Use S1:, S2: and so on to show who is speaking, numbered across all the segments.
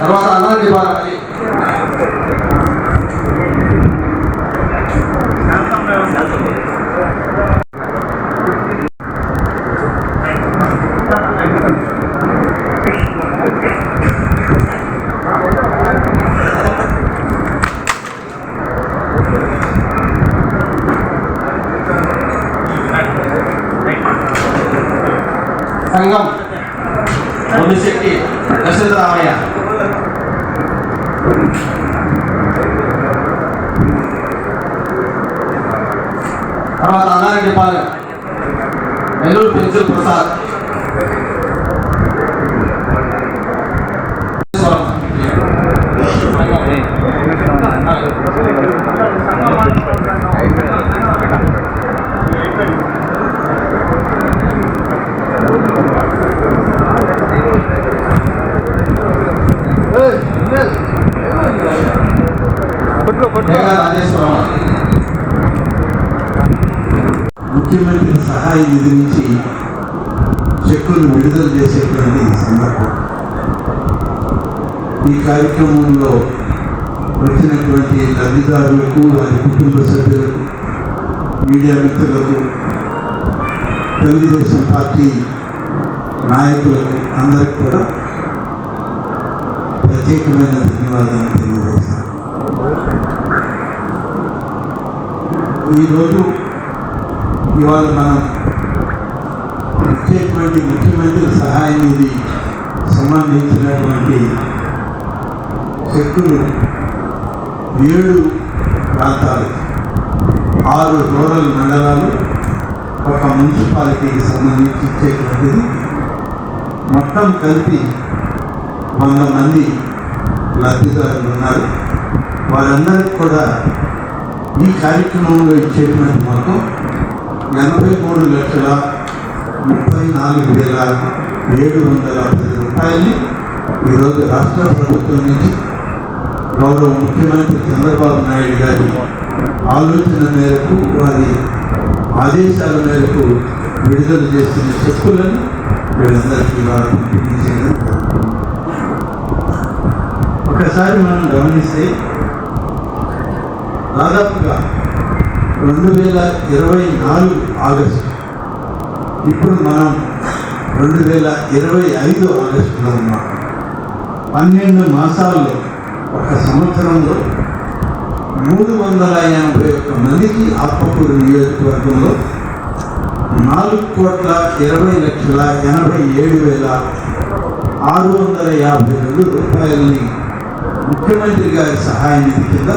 S1: తర్వాత అన్నారెడ్డి సంఘం మునిశెట్టి దశరథరామయ్య తర్వాత అన్నారెడ్డి పాలెం నెల్లూరు పెన్సిల్ ప్రసాద్
S2: ముఖ్యమంత్రి సహాయ నిధి నుంచి చెక్కులు విడుదల చేసేటువంటి సందర్భం. ఈ కార్యక్రమంలో వచ్చినటువంటి లబ్ధిదారులకు వారి కుటుంబ సభ్యులకు మీడియా మిత్రులకు తెలుగుదేశం పార్టీ నాయకులకు అందరికి కూడా ప్రత్యేకమైన ధన్యవాదాలు తెలియజేస్తాను. ఈరోజు ఇవాళ మనం ఇచ్చేటువంటి ముఖ్యమంత్రి సహాయం ఇది. సంబంధించినటువంటి చెక్కులు ఏడు ప్రాంతాలు ఆరు రూరల్ మండలాలు ఒక మున్సిపాలిటీకి సంబంధించి ఇచ్చేటువంటిది. మొత్తం కలిపి వంద మంది లబ్ధిదారులు ఉన్నారు. వారందరికీ కూడా ఈ కార్యక్రమంలో ఇచ్చేటువంటి మొత్తం ఎనభై మూడు లక్షల ముప్పై నాలుగు వేల ఏడు వందల పది రూపాయలు ఈరోజు రాష్ట్ర ప్రభుత్వం నుంచి గౌరవ ముఖ్యమంత్రి చంద్రబాబు నాయుడు గారి ఆలోచన మేరకు వారి ఆదేశాల మేరకు విడుదల చేస్తున్న చెక్కులను వీళ్ళందరికీ వారు పంపిణీ చేయడం ఒకసారి మనం గమనిస్తే దాదాపుగా రెండు వేల ఇరవై నాలుగు ఆగస్టు. ఇప్పుడు మనం రెండు వేల ఇరవై ఐదు ఆగస్టులో ఉన్నాం పన్నెండు మాసాల్లో ఒక సంవత్సరంలో మూడు వందల ఎనభై ఒక్క మందికి ఆత్మకూరు నియోజకవర్గంలో నాలుగు కోట్ల ఇరవై లక్షల ఎనభై ఏడు వేల ఆరు వందల యాభై రెండు రూపాయలని ముఖ్యమంత్రి గారి సహాయ నిధి కింద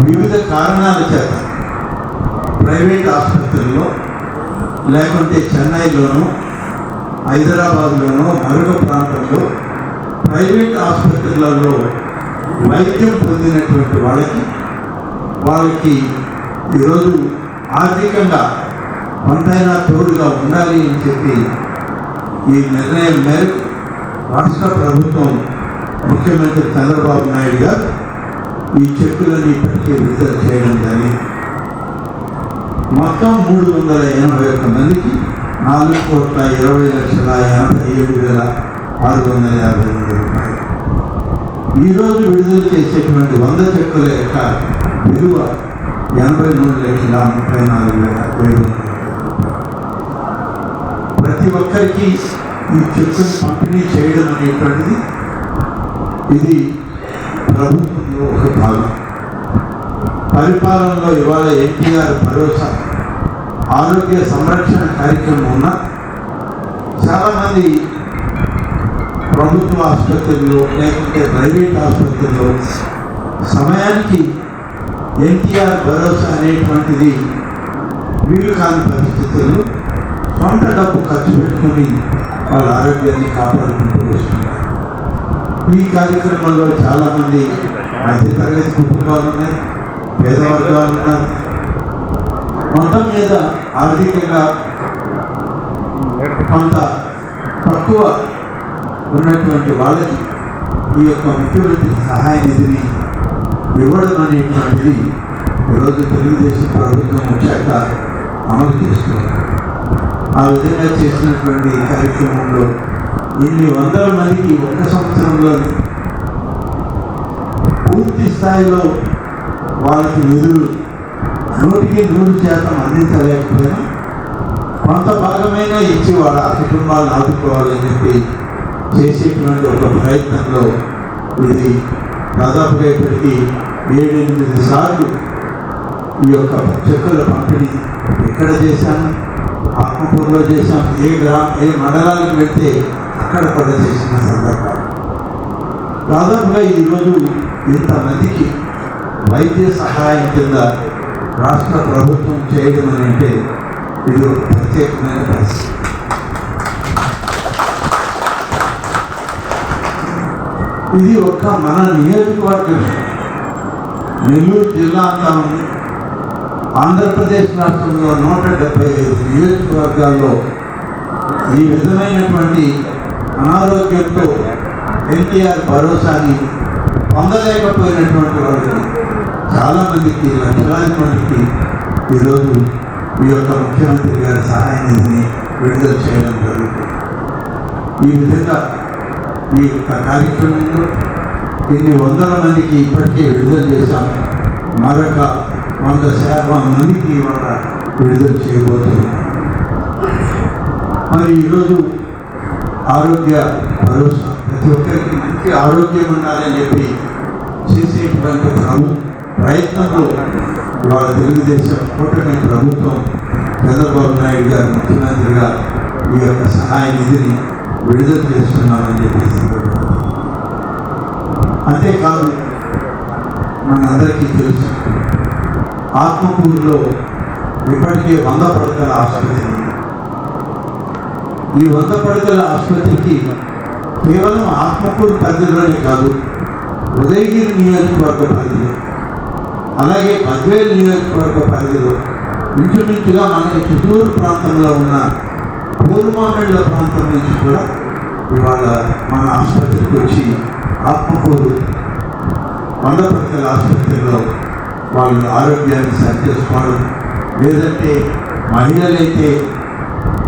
S2: వివిధ కారణాల చేత ప్రైవేట్ ఆసుపత్రుల్లో లేకుంటే చెన్నైలోనూ హైదరాబాద్లోనూ మరొక ప్రాంతంలో ప్రైవేట్ ఆసుపత్రులలో వైద్యం పొందినటువంటి వాళ్ళకి వాళ్ళకి ఈరోజు ఆర్థికంగా కొంతైనా తోడుగా ఉండాలి అని చెప్పి ఈ నిర్ణయం మేరకు రాష్ట్ర ప్రభుత్వం ముఖ్యమంత్రి చంద్రబాబు నాయుడు గారు ఈ చెక్కులను ఇప్పటికే విడుదల చేయడం జరిగింది. మొత్తం మూడు వందల ఎనభై ఒక్క మందికి నాలుగు కోట్ల ఇరవై లక్షల ఎనభై ఏడు వేల ఆరు వందల యాభై రెండు రూపాయలు. ఈరోజు విడుదల చేసేటువంటి వంద చెక్కుల యొక్క విలువ ఎనభై మూడు లక్షల ముప్పై నాలుగు వేల ఏడు వందల ప్రతి ఒక్కరికి ఈ చెక్కును పంపిణీ చేయడం అనేటువంటిది ఇది ప్రభుత్వంలో ఒక భాగం. పరిపాలనలో ఇవాళ ఎన్టీఆర్ భరోసా ఆరోగ్య సంరక్షణ కార్యక్రమం ఉన్న చాలామంది ప్రభుత్వ ఆసుపత్రుల్లో లేకుంటే ప్రైవేట్ ఆసుపత్రుల్లో సమయానికి ఎన్టీఆర్ భరోసా అనేటువంటిది వీలు కాని పరిస్థితుల్లో సొంత డబ్బు ఖర్చు పెట్టుకుని వాళ్ళ ఆరోగ్యాన్ని కాపాడుకుంటూ వస్తున్నారు. ఈ కార్యక్రమంలో చాలామంది మధ్యతరగతి కుటుంబాలు ఉన్నాయి పేదవర్గాలు ఉన్నారు. మొత్తం మీద ఆర్థికంగా కొంత తక్కువ ఉన్నటువంటి వాళ్ళకి ఈ యొక్క ముఖ్యమంత్రి సహాయ నిధిని ఇవ్వడం అనేటువంటిది ఈరోజు తెలుగుదేశం ప్రభుత్వం వచ్చాక అమలు చేస్తున్నారు ఆ విధంగా చేసినటువంటి కార్యక్రమంలో ఇన్ని వందల మందికి ఒక సంవత్సరంలో పూర్తి స్థాయిలో వాళ్ళకి నిధులు నూటికి నూరు శాతం అందించలేకపోయినా కొంత భాగమైన ఇచ్చి వాళ్ళ కుటుంబాలను ఆదుకోవాలని చెప్పి చేసేటువంటి ఒక ప్రయత్నంలో ఇది దాదాపుగా ఇప్పటికీ ఏడెనిమిది సార్లు ఈ యొక్క చెక్కుల పంపిణీ ఎక్కడ చేశాము ఆత్మకూరులో చేశాం ఏ గ్రా ఏ మండలానికి వెళ్తే అక్కడ ప్రదర్శించిన సందర్భాలు. దాదాపుగా ఈరోజు ఇంతమందికి వైద్య సహాయం కింద రాష్ట్ర ప్రభుత్వం చేయడం అని అంటే ఇది ఒక ప్రత్యేకమైన పరిస్థితి. ఇది ఒక్క మన నియోజకవర్గం. నెల్లూరు జిల్లా అంతా ఉంది ఆంధ్రప్రదేశ్ రాష్ట్రంలో నూట డెబ్బై ఐదు నియోజకవర్గాల్లో ఈ విధమైనటువంటి అనారోగ్యంతో ఎన్టీఆర్ భరోసాని పొందలేకపోయినటువంటి వాళ్ళు చాలామందికి లక్షలాది మందికి ఈరోజు ఈ యొక్క ముఖ్యమంత్రి గారి సహాయాన్ని విడుదల చేయడం జరుగుతుంది. ఈ విధంగా ఈ యొక్క కార్యక్రమంలో ఇన్ని వందల మందికి ఇప్పటికే విడుదల చేశాం. మరొక వంద శాతం మందికి ఇవాళ విడుదల చేయబోతున్నాం. మరి ఈరోజు ఆరోగ్య భరోసా. ప్రతి ఒక్కరికి మంచి ఆరోగ్యం ఉండాలని చెప్పి చేసేటువంటి ప్రభు ప్రయత్నంలో వాళ్ళ తెలుగుదేశం కూటమి ప్రభుత్వం చంద్రబాబు నాయుడు గారు ముఖ్యమంత్రిగా ఈ యొక్క సహాయ నిధిని విడుదల చేస్తున్నామని చెప్పేసి అంతేకాదు మనందరికీ తెలుసు ఆత్మకూరులో ఇప్పటికే వంద పడకల ఆసుపత్రి ఈ వంద పడకల ఆసుపత్రికి కేవలం ఆత్మకూరు పరిధిలోనే కాదు ఉదయగిరి నియోజకవర్గ పరిధిలో అలాగే పద్వేలు నియోజకవర్గ పరిధిలో ఇంచుమించుగా మనకి చిత్తూరు ప్రాంతంలో ఉన్న పూర్వమామిళ్ళ ప్రాంతం నుంచి కూడా ఇవాళ మన ఆసుపత్రికి వచ్చి ఆత్మకూరు వంద పడకల ఆసుపత్రిలో వాళ్ళు ఆరోగ్యాన్ని సరి చేసుకోవడం లేదంటే మహిళలైతే